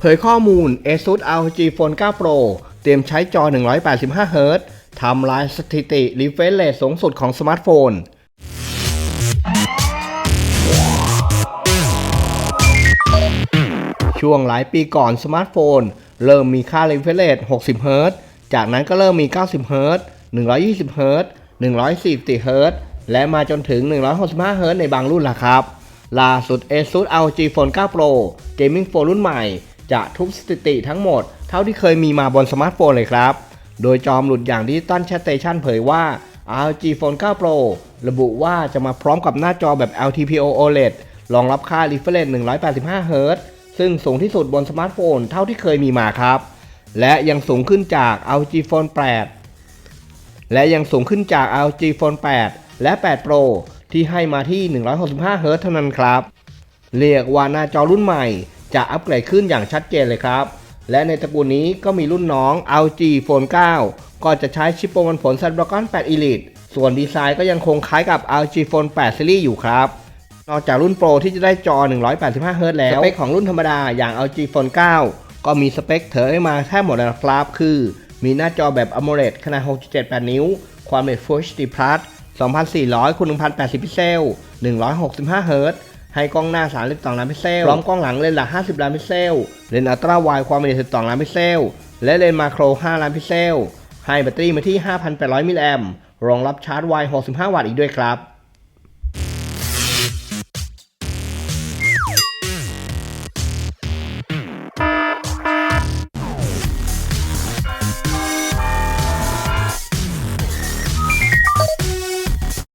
เผยข้อมูล ASUS ROG Phone 9 Pro เตรียมใช้จอ 185 Hz ทำลายสถิติ refresh rate สูงสุดของสมาร์ทโฟน ช่วงหลายปีก่อนสมาร์ทโฟน เริ่มมีค่า refresh rate 60 Hz จากนั้นก็เริ่มมี 90 Hz 120 Hz 140 Hz และมาจนถึง 165 Hz ในบางรุ่นล่ะครับ ล่าสุด ASUS ROG Phone 9 Pro Gaming Phone รุ่นใหม่ จะทุบสถิติทั้งหมดเท่าที่เคยมีมาบนสมาร์ทโฟนเลยครับ โดยจอมหลุดอย่างดิจิตอลแชทสเตชันเผยว่า ROG Phone 9 Pro ระบุว่าจะมาพร้อมกับหน้าจอแบบ LTPO OLED รองรับค่า refresh 185 Hz ซึ่งสูงที่สุดบนสมาร์ทโฟนเท่าที่เคยมีมาครับ และยังสูงขึ้นจาก LG Phone 8 และยังสูงขึ้นจาก LG Phone 8 และ 8 Pro ที่ให้มาที่ 165 Hz เท่านั้นครับ เรียกว่าหน้าจอรุ่นใหม่ จะอัปเกรดขึ้นอย่างชัดเจนเลยครับ และในตระกูลนี้ก็มีรุ่นน้อง LG Phone 9 ก็จะใช้ชิปโปรมันผล Snapdragon 8 Elite ส่วนดีไซน์ก็ยังคงคล้ายกับ LG Phone 8 Series อยู่ครับนอกจากรุ่นโปรที่จะได้จอ 185 Hz แล้ว สเปคของรุ่นธรรมดาอย่าง LG Phone 9 ก็มีสเปคเถอให้มาแทบหมดแล้วครับ คือ มีหน้าจอแบบ AMOLED ขนาด 6.78 นิ้ว ความเร็ว Full HD Plus 2400คูณ1080 พิกเซล 165เฮิรต์ ให้กล้องหน้า 32 ล้านพิกเซล พร้อมกล้องหลังเลนส์หลัก 50 ล้านพิกเซล เลนส์อัลตร้าไวด์ความละเอียด 12 ล้านพิกเซล และเลนส์มาโคร 5 ล้านพิกเซล ให้แบตเตอรี่มาที่ 5,800 มิลลิแอมรองรับชาร์จไว 65 วัตต์อีกด้วยครับ